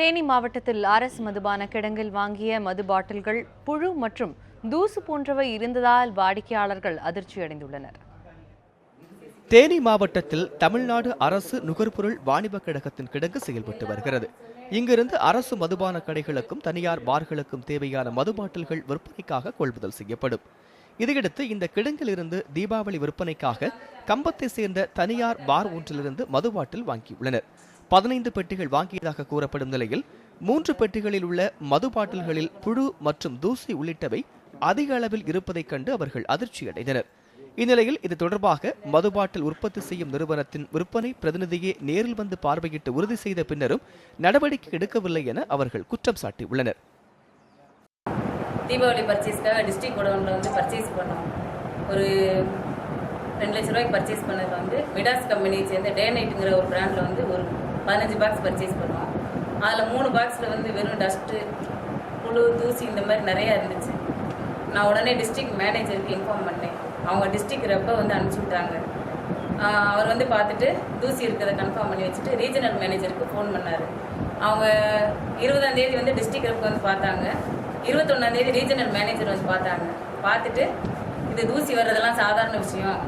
தேனி மாவட்டத்தில் அரசு மதுபான கிடங்கில் வாங்கிய மது பாட்டில்கள் புழு மற்றும் தூசு போன்றவை இருந்ததால் வாடிக்கையாளர்கள் அதிர்ச்சியடைந்துள்ளனர் தேனி மாவட்டத்தில் தமிழ்நாடு அரசு நுகர்பொருள் வாணிப கழகத்தின் கிடங்கு செயல்பட்டு வருகிறது. இங்கிருந்து அரசு மதுபான கடைகளுக்கும் தனியார் பார்களுக்கும் தேவையான மது பாட்டில்கள் விற்பனைக்காக கொள்முதல் செய்யப்படும். இதையடுத்து இந்த கிடங்கிலிருந்து தீபாவளி விற்பனைக்காக கம்பத்தை சேர்ந்த தனியார் பார் ஒன்றிலிருந்து மது பாட்டில் வாங்கியுள்ளனர். பதினைந்து பெட்டிகள் வாங்கியதாக கூறப்படும் நிலையில் மூன்று பெட்டிகளில் உள்ள மது பாட்டில்களில் புழு மற்றும் தூசி உள்ளிட்டவை அதிக அளவில் இருப்பதைக் கண்டு அவர்கள் அதிர்ச்சியடைந்தனர். இந்நிலையில் இது தொடர்பாக மது பாட்டில் உற்பத்தி செய்யும் நிறுவனத்தின் விற்பனை பிரதிநிதியை நேரில் வந்து பார்வையிட்டு உறுதி செய்த பின்னரும் நடவடிக்கை எடுக்கவில்லை என அவர்கள் குற்றம் சாட்டியுள்ளனர். தீபாவளி பர்ச்சேஸ்க்காக டிஸ்ட்ரிக்ட் குடோனில் வந்து பர்ச்சேஸ் பண்ணோம். ஒரு ரெண்டு லட்ச ரூபாய்க்கு பர்ச்சேஸ் பண்ணது வந்து மிடாஸ் கம்பெனியை சேர்ந்த டே நைட்டுங்கிற ஒரு பிராண்டில் வந்து ஒரு பதினஞ்சு பாக்ஸ் பர்ச்சேஸ் பண்ணுவோம் அதில் மூணு பாக்ஸில் வந்து வெறும் டஸ்ட்டு புழு தூசி இந்த மாதிரி நிறையா இருந்துச்சு. நான் உடனே டிஸ்ட்ரிக்ட் மேனேஜருக்கு இன்ஃபார்ம் பண்ணேன். அவங்க டிஸ்ட்ரிக்ட் ரெப்பை வந்து அனுப்பிச்சி விட்டாங்க. அவர் வந்து பார்த்துட்டு தூசி இருக்கிறத கன்ஃபார்ம் பண்ணி வச்சுட்டு ரீஜனல் மேனேஜருக்கு ஃபோன் பண்ணார். அவங்க இருபதாம் தேதி வந்து டிஸ்ட்ரிக்ட் ரெப் வந்து பார்த்தாங்க. இருபத்தொன்னாம் தேதி ரீஜனல் மேனேஜர் வந்து பார்த்தாங்க. பார்த்துட்டு இது தூசி வர்றதெல்லாம் சாதாரண விஷயம்.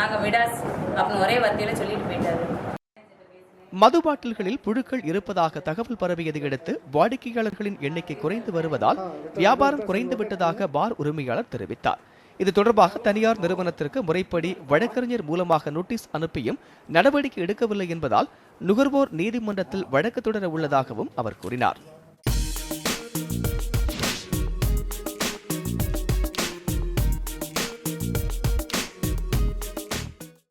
நாங்கள் மிடாஸ் அப்படின்னு ஒரே வார்த்தையில் சொல்லிட்டு போயிட்டாரு. மது பாட்டில்களில் புழுக்கள் இருப்பதாக தகவல் பரவியதை அடுத்து வாடிக்கையாளர்களின் எண்ணிக்கை குறைந்து வருவதால் வியாபாரம் குறைந்து விட்டதாக பார் உரிமையாளர் தெரிவித்தார். இது தொடர்பாக தனியார் நிறுவனத்திற்கு முறைப்படி வழக்கறிஞர் மூலமாக நோட்டீஸ் அனுப்பியும் நடவடிக்கை எடுக்கவில்லை என்பதால் நுகர்வோர் நீதிமன்றத்தில் வழக்கு தொடர உள்ளதாகவும் அவர் கூறினார்.